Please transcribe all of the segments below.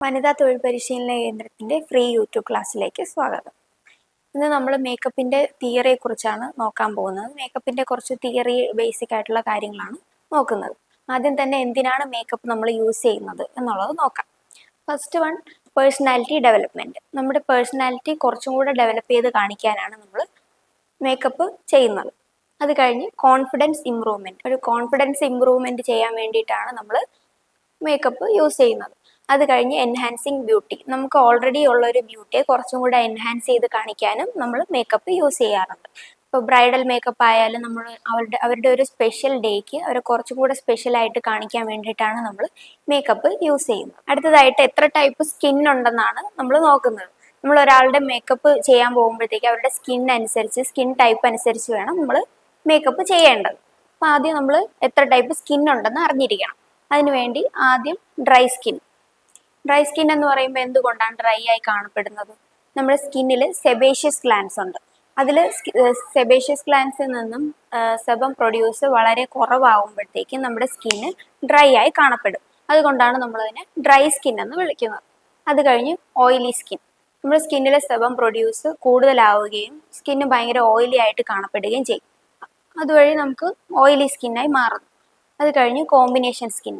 വനിതാ തൊഴിൽ പരിശീലന കേന്ദ്രത്തിന്റെ ഫ്രീ യൂട്യൂബ് ക്ലാസ്സിലേക്ക് സ്വാഗതം. ഇന്ന് നമ്മൾ മേക്കപ്പിന്റെ തിയറിയെ കുറിച്ചാണ് നോക്കാൻ പോകുന്നത്. മേക്കപ്പിന്റെ കുറച്ച് തിയറി ബേസിക് ആയിട്ടുള്ള കാര്യങ്ങളാണ് നോക്കുന്നത്. ആദ്യം തന്നെ എന്തിനാണ് മേക്കപ്പ് നമ്മൾ യൂസ് ചെയ്യുന്നത് എന്നുള്ളത് നോക്കാം. ഫസ്റ്റ് വൺ പേഴ്സണാലിറ്റി ഡെവലപ്മെന്റ് നമ്മുടെ പേഴ്സണാലിറ്റി കുറച്ചും കൂടെ ഡെവലപ്പ് ചെയ്ത് കാണിക്കാനാണ് നമ്മൾ മേക്കപ്പ് ചെയ്യുന്നത്. അത് കഴിഞ്ഞ് കോൺഫിഡൻസ് ഇമ്പ്രൂവ്മെന്റ് ഒരു കോൺഫിഡൻസ് ഇമ്പ്രൂവ്മെന്റ് ചെയ്യാൻ വേണ്ടിയിട്ടാണ് നമ്മൾ മേക്കപ്പ് യൂസ് ചെയ്യുന്നത്. അത് കഴിഞ്ഞ് എൻഹാൻസിങ് ബ്യൂട്ടി നമുക്ക് ഓൾറെഡി ഉള്ള ഒരു ബ്യൂട്ടിയെ കുറച്ചും കൂടെ എൻഹാൻസ് ചെയ്ത് കാണിക്കാനും നമ്മൾ മേക്കപ്പ് യൂസ് ചെയ്യാറുണ്ട്. ഇപ്പോൾ ബ്രൈഡൽ മേക്കപ്പ് ആയാലും നമ്മൾ അവരുടെ അവരുടെ ഒരു സ്പെഷ്യൽ ഡേക്ക് അവരെ കുറച്ചും കൂടെ സ്പെഷ്യൽ ആയിട്ട് കാണിക്കാൻ വേണ്ടിയിട്ടാണ് നമ്മൾ മേക്കപ്പ് യൂസ് ചെയ്യുന്നത്. അടുത്തതായിട്ട് എത്ര ടൈപ്പ് സ്കിൻ ഉണ്ടെന്നാണ് നമ്മൾ നോക്കുന്നത്. നമ്മൾ ഒരാളുടെ മേക്കപ്പ് ചെയ്യാൻ പോകുമ്പോഴത്തേക്ക് അവരുടെ സ്കിൻ അനുസരിച്ച് സ്കിൻ ടൈപ്പ് അനുസരിച്ച് വേണം നമ്മൾ മേക്കപ്പ് ചെയ്യേണ്ടത്. അപ്പം ആദ്യം നമ്മൾ എത്ര ടൈപ്പ് സ്കിൻ ഉണ്ടെന്ന് അറിഞ്ഞിരിക്കണം. അതിനുവേണ്ടി ആദ്യം ഡ്രൈ സ്കിൻ ഡ്രൈ സ്കിൻ എന്ന് പറയുമ്പോൾ എന്തുകൊണ്ടാണ് ഡ്രൈ ആയി കാണപ്പെടുന്നത്? നമ്മുടെ സ്കിന്നിൽ സെബേഷ്യസ് ഗ്ലാൻസ് ഉണ്ട്. അതിൽ സെബേഷ്യസ് ഗ്ലാൻസിൽ നിന്നും സെബം പ്രൊഡ്യൂസ് വളരെ കുറവാകുമ്പോഴത്തേക്കും നമ്മുടെ സ്കിന്ന് ഡ്രൈ ആയി കാണപ്പെടും. അതുകൊണ്ടാണ് നമ്മളതിനെ ഡ്രൈ സ്കിൻ എന്ന് വിളിക്കുന്നത്. അത് കഴിഞ്ഞ് ഓയിലി സ്കിൻ നമ്മുടെ സ്കിന്നിലെ സെബം പ്രൊഡ്യൂസ് കൂടുതലാവുകയും സ്കിന്ന് ഭയങ്കര ഓയിലി ആയിട്ട് കാണപ്പെടുകയും ചെയ്യും. അതുവഴി നമുക്ക് ഓയിലി സ്കിന്നായി മാറുന്നു. അത് കഴിഞ്ഞ് കോമ്പിനേഷൻ സ്കിൻ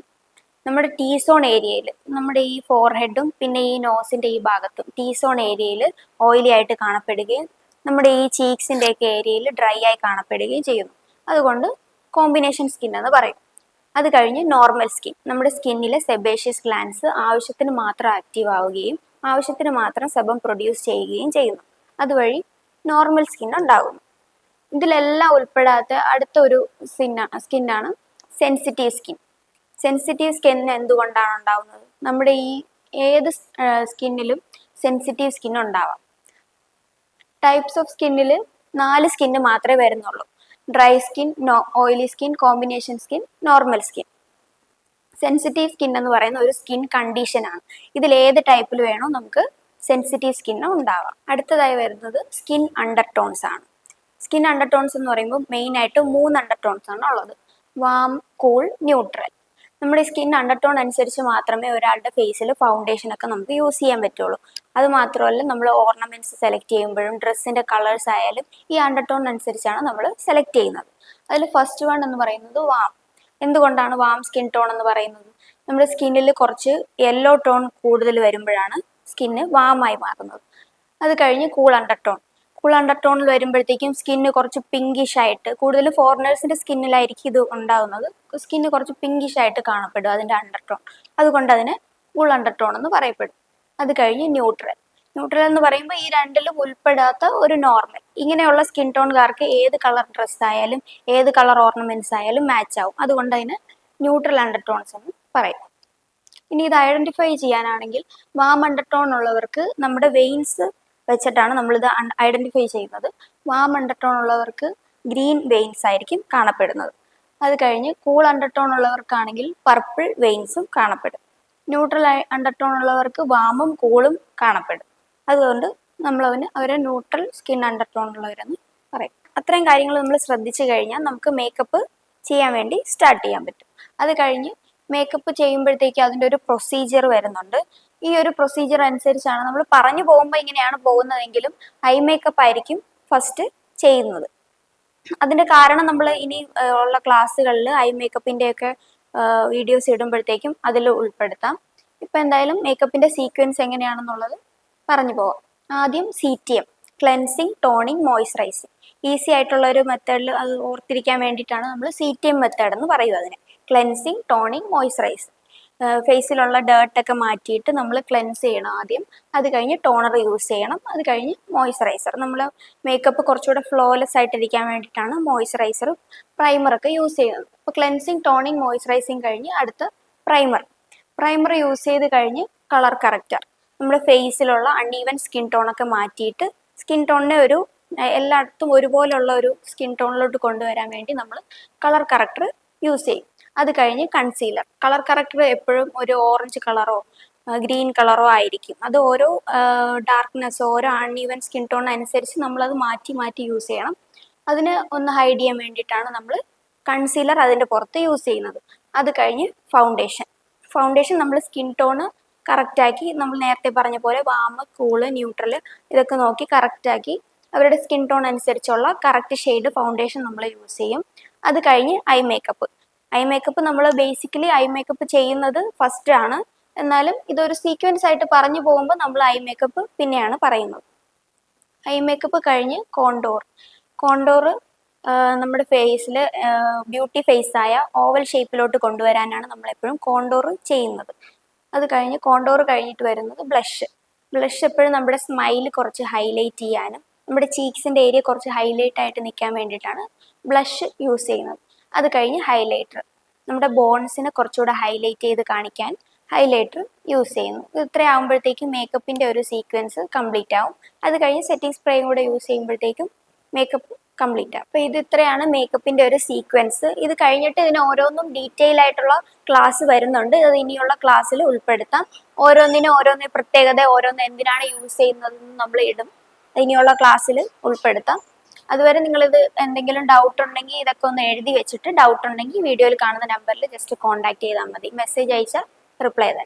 നമ്മുടെ ടീ സോൺ ഏരിയയിൽ നമ്മുടെ ഈ ഫോർഹെഡും പിന്നെ ഈ നോസിന്റെ ഈ ഭാഗത്തും ടീ സോൺ ഏരിയയിൽ ഓയിലി ആയിട്ട് കാണപ്പെടുകയും നമ്മുടെ ഈ ചീക്സിന്റെ ഒക്കെ ഏരിയയിൽ ഡ്രൈ ആയി കാണപ്പെടുകയും ചെയ്യുന്നു. അതുകൊണ്ട് കോമ്പിനേഷൻ സ്കിൻ എന്ന് പറയും. അത് കഴിഞ്ഞ് നോർമൽ സ്കിൻ നമ്മുടെ സ്കിന്നിലെ സെബേഷ്യസ് ഗ്ലാൻസ് ആവശ്യത്തിന് മാത്രം ആക്റ്റീവ് ആവുകയും ആവശ്യത്തിന് മാത്രം സെബം പ്രൊഡ്യൂസ് ചെയ്യുകയും ചെയ്യുന്നു. അതുവഴി നോർമൽ സ്കിൻ ഉണ്ടാകുന്നു. ഇതിലെല്ലാം ഉൾപ്പെടാത്ത അടുത്തൊരു സ്കിന്ന സ്കിന്നാണ് സെൻസിറ്റീവ് സ്കിൻ സെൻസിറ്റീവ് സ്കിൻ എന്തുകൊണ്ടാണ് ഉണ്ടാവുന്നത്? നമ്മുടെ ഈ ഏത് സ്കിന്നിലും സെൻസിറ്റീവ് സ്കിൻ ഉണ്ടാവാം. ടൈപ്സ് ഓഫ് സ്കിന്നിൽ നാല് സ്കിന്ന് മാത്രമേ വരുന്നുള്ളൂ. Dry skin no oily skin combination skin normal skin sensitive skin എന്ന് പറയുന്ന ഒരു സ്കിൻ കണ്ടീഷനാണ് ഇതിൽ ഏത് ടൈപ്പിൽ വേണോ നമുക്ക് സെൻസിറ്റീവ് സ്കിന്ന് ഉണ്ടാവാം. അടുത്തതായി വരുന്നത് സ്കിൻ അണ്ടർടോൺസ് ആണ്. സ്കിൻ അണ്ടർടോൺസ് എന്ന് പറയുമ്പോൾ മെയിൻ ആയിട്ട് മൂന്ന് അണ്ടർടോൺസ് ആണ് ഉള്ളത്. വാം കൂൾ ന്യൂട്രൽ നമ്മുടെ സ്കിൻ അണ്ടർടോൺ അനുസരിച്ച് മാത്രമേ ഒരാളുടെ ഫേസിൽ ഫൗണ്ടേഷൻ ഒക്കെ നമുക്ക് യൂസ് ചെയ്യാൻ പറ്റുള്ളൂ. അത് മാത്രമല്ല നമ്മൾ ഓർണമെന്റ്സ് സെലക്ട് ചെയ്യുമ്പോഴും ഡ്രസ്സിന്റെ കളേഴ്സ് ആയാലും ഈ അണ്ടർടോൺ അനുസരിച്ചാണ് നമ്മൾ സെലക്ട് ചെയ്യുന്നത്. അതിൽ ഫസ്റ്റ് വൺ എന്ന് പറയുന്നത് വാം എന്തുകൊണ്ടാണ് വാം സ്കിൻ ടോൺ എന്ന് പറയുന്നത്? നമ്മുടെ സ്കിന്നിൽ കുറച്ച് യെല്ലോ ടോൺ കൂടുതൽ വരുമ്പോഴാണ് സ്കിന്ന് വാമായി മാറുന്നത്. അത് കഴിഞ്ഞ് കൂൾ അണ്ടർടോൺ. കൂൾ അണ്ടർടോണിൽ വരുമ്പോഴത്തേക്കും സ്കിന്ന് കുറച്ച് പിങ്കിഷ് ആയിട്ട് കൂടുതൽ ഫോറിനേഴ്സിന്റെ സ്കിന്നിലായിരിക്കും ഇത് ഉണ്ടാകുന്നത് സ്കിന്ന് കുറച്ച് പിങ്കിഷ് ആയിട്ട് കാണപ്പെടും അതിന്റെ അണ്ടർടോൺ അതുകൊണ്ട് അതിന് കൂൾ അണ്ടർടോൺ എന്ന് പറയപ്പെടും. അത് കഴിഞ്ഞ് ന്യൂട്രൽ ന്യൂട്രൽ എന്ന് പറയുമ്പോൾ ഈ രണ്ടിലും ഉൾപ്പെടാത്ത ഒരു നോർമൽ ഇങ്ങനെയുള്ള സ്കിൻ ടോൺകാർക്ക് ഏത് കളർ ഡ്രസ് ആയാലും ഏത് കളർ ഓർണമെന്റ്സ് ആയാലും മാച്ച് ആവും. അതുകൊണ്ട് അതിന് ന്യൂട്രൽ അണ്ടർടോൺസ് എന്ന് പറയും. ഇനി ഇത് ഐഡന്റിഫൈ ചെയ്യാനാണെങ്കിൽ വാം അണ്ടർടോൺ ഉള്ളവർക്ക് നമ്മുടെ വെയിൻസ് വെച്ചിട്ടാണ് നമ്മളിത് ഐഡന്റിഫൈ ചെയ്യുന്നത്. വാം അണ്ടർടോൺ ഉള്ളവർക്ക് ഗ്രീൻ വെയിൻസ് ആയിരിക്കും കാണപ്പെടുന്നത്. അത് കഴിഞ്ഞ് കൂൾ അണ്ടർടോൺ ഉള്ളവർക്കാണെങ്കിൽ പർപ്പിൾ വെയിൻസും കാണപ്പെടും. ന്യൂട്രൽ അണ്ടർടോൺ ഉള്ളവർക്ക് വാമും കൂളും കാണപ്പെടും. അതുകൊണ്ട് നമ്മൾ അവന് അവരെ ന്യൂട്രൽ സ്കിൻ അണ്ടർടോൺ ഉള്ളവരെന്ന് പറയും. അത്രയും കാര്യങ്ങൾ നമ്മൾ ശ്രദ്ധിച്ചു കഴിഞ്ഞാൽ നമുക്ക് മേക്കപ്പ് ചെയ്യാൻ വേണ്ടി സ്റ്റാർട്ട് ചെയ്യാൻ പറ്റും. അത് കഴിഞ്ഞ് മേക്കപ്പ് ചെയ്യുമ്പോഴത്തേക്ക് അതിന്റെ ഒരു പ്രൊസീജിയർ വരുന്നുണ്ട്. ഈ ഒരു പ്രൊസീജിയർ അനുസരിച്ചാണ് നമ്മൾ പറഞ്ഞു പോകുമ്പോൾ ഇങ്ങനെയാണ് പോകുന്നതെങ്കിലും ഐ മേക്കപ്പ് ആയിരിക്കും ഫസ്റ്റ് ചെയ്യുന്നത്. അതിന്റെ കാരണം നമ്മൾ ഇനി ഉള്ള ക്ലാസ്സുകളിൽ ഐ മേക്കപ്പിന്റെ ഒക്കെ വീഡിയോസ് ഇടുമ്പോഴത്തേക്കും അതിൽ ഉൾപ്പെടുത്താം. ഇപ്പൊ എന്തായാലും മേക്കപ്പിന്റെ സീക്വൻസ് എങ്ങനെയാണെന്നുള്ളത് പറഞ്ഞു പോവാം. ആദ്യം C T M cleansing toning moisturising easy ആയിട്ടുള്ള ഒരു മെത്തേഡിൽ അത് ഓർത്തിരിക്കാൻ വേണ്ടിയിട്ടാണ് നമ്മൾ സി ടി എം മെത്തേഡ് എന്ന് പറയുക അതിനെ. ക്ലെൻസിങ് ടോണിങ് മോയ്സ്ചറൈസിങ് ഫേസിലുള്ള ഡേർട്ടൊക്കെ മാറ്റിയിട്ട് നമ്മൾ ക്ലെൻസ് ചെയ്യണം ആദ്യം. അത് കഴിഞ്ഞ് ടോണർ യൂസ് ചെയ്യണം. അത് കഴിഞ്ഞ് മോയ്സ്ചറൈസർ നമ്മൾ മേക്കപ്പ് കുറച്ചുകൂടെ ഫ്ലോലെസ് ആയിട്ടിരിക്കാൻ വേണ്ടിയിട്ടാണ് മോയ്സ്ചറൈസറും പ്രൈമറൊക്കെ യൂസ് ചെയ്യുന്നത്. അപ്പോൾ ക്ലെൻസിങ് ടോണിങ് മോയ്സ്ചറൈസിങ് കഴിഞ്ഞ് അടുത്ത് പ്രൈമർ പ്രൈമർ യൂസ് ചെയ്ത് കഴിഞ്ഞ് കളർ കറക്റ്റർ നമ്മുടെ ഫേസിലുള്ള അൺഈവൻ സ്കിൻ ടോണൊക്കെ മാറ്റിയിട്ട് സ്കിൻ ടോണിനെ ഒരു എല്ലായിടത്തും ഒരുപോലുള്ള ഒരു സ്കിൻ ടോണിലോട്ട് കൊണ്ടുവരാൻ വേണ്ടി നമ്മൾ കളർ കറക്റ്റർ യൂസ് ചെയ്യും. അത് കഴിഞ്ഞ് കൺസീലർ കളർ കറക്റ്റർ എപ്പോഴും ഒരു ഓറഞ്ച് കളറോ ഗ്രീൻ കളറോ ആയിരിക്കും. അത് ഓരോ ഡാർക്ക്നെസ് ഓരോ അൺഈവൻ സ്കിൻ ടോൺ അനുസരിച്ച് നമ്മളത് മാറ്റി മാറ്റി യൂസ് ചെയ്യണം. അതിന് ഒന്ന് ഹൈഡ് ചെയ്യാൻ വേണ്ടിയിട്ടാണ് നമ്മൾ കൺസീലർ അതിന്റെ പുറത്ത് യൂസ് ചെയ്യുന്നത്. അത് കഴിഞ്ഞ് ഫൗണ്ടേഷൻ ഫൗണ്ടേഷൻ നമ്മൾ സ്കിൻ ടോണ് കറക്റ്റാക്കി നമ്മൾ നേരത്തെ പറഞ്ഞ പോലെ വാമ് കൂൾ ന്യൂട്രൽ ഇതൊക്കെ നോക്കി കറക്റ്റാക്കി അവരുടെ സ്കിൻ ടോൺ അനുസരിച്ചുള്ള കറക്റ്റ് ഷെയ്ഡ് ഫൗണ്ടേഷൻ നമ്മൾ യൂസ് ചെയ്യും. അത് കഴിഞ്ഞ് ഐ മേക്കപ്പ് ഐ മേക്കപ്പ് നമ്മൾ ബേസിക്കലി ഐ മേക്കപ്പ് ചെയ്യുന്നത് ഫസ്റ്റ് ആണ്. എന്നാലും ഇതൊരു സീക്വൻസ് ആയിട്ട് പറഞ്ഞു പോകുമ്പോൾ നമ്മൾ ഐ മേക്കപ്പ് പിന്നെയാണ് പറയുന്നത്. ഐ മേക്കപ്പ് കഴിഞ്ഞ് കോണ്ടോർ കോണ്ടോർ നമ്മുടെ ഫേസിൽ ബ്യൂട്ടി ഫേസ് ആയ ഓവൽ ഷേപ്പിലോട്ട് കൊണ്ടുവരാനാണ് നമ്മൾ എപ്പോഴും കോണ്ടോർ ചെയ്യുന്നത്. അത് കഴിഞ്ഞ് കോണ്ടോർ കഴിഞ്ഞിട്ട് വരുന്നത് ബ്ലഷ് ബ്ലഷ് എപ്പോഴും നമ്മുടെ സ്മൈൽ കുറച്ച് ഹൈലൈറ്റ് ചെയ്യാനും നമ്മുടെ ചീക്സിന്റെ ഏരിയ കുറച്ച് ഹൈലൈറ്റ് ആയിട്ട് നിൽക്കാൻ വേണ്ടിയിട്ടാണ് ബ്ലഷ് യൂസ് ചെയ്യുന്നത്. അത് കഴിഞ്ഞ് ഹൈലൈറ്റർ നമ്മുടെ ബോൺസിനെ കുറച്ചുകൂടെ ഹൈലൈറ്റ് ചെയ്ത് കാണിക്കാൻ ഹൈലൈറ്റർ യൂസ് ചെയ്യുന്നു. ഇത് ഇത്ര ആകുമ്പോഴത്തേക്കും മേക്കപ്പിന്റെ ഒരു സീക്വൻസ് കംപ്ലീറ്റ് ആവും. അത് കഴിഞ്ഞ് സെറ്റിംഗ് സ്പ്രേയും കൂടെ യൂസ് ചെയ്യുമ്പോഴത്തേക്കും മേക്കപ്പ് കംപ്ലീറ്റ് ആവും. അപ്പോൾ ഇത് ഇത്രയാണ് മേക്കപ്പിന്റെ ഒരു സീക്വൻസ് ഇത് കഴിഞ്ഞിട്ട് ഇതിന് ഓരോന്നും ഡീറ്റെയിൽ ആയിട്ടുള്ള ക്ലാസ് വരുന്നുണ്ട്. അത് ഇനിയുള്ള ക്ലാസ്സിൽ ഉൾപ്പെടുത്താം. ഓരോന്നിനും ഓരോന്നിന് പ്രത്യേകത ഓരോന്ന് എന്തിനാണ് യൂസ് ചെയ്യുന്നതെന്ന് നമ്മൾ ഇടും. ഇനിയുള്ള ക്ലാസ്സിൽ ഉൾപ്പെടുത്താം. അതുവരെ നിങ്ങളിത് എന്തെങ്കിലും ഡൗട്ട് ഉണ്ടെങ്കിൽ ഇതൊക്കെ ഒന്ന് എഴുതി വെച്ചിട്ട് ഡൗട്ട് ഉണ്ടെങ്കിൽ വീഡിയോയിൽ കാണുന്ന നമ്പറിൽ ജസ്റ്റ് കോൺടാക്ട് ചെയ്താൽ മതി. മെസ്സേജ് അയച്ചാൽ റിപ്ലൈ തരാം.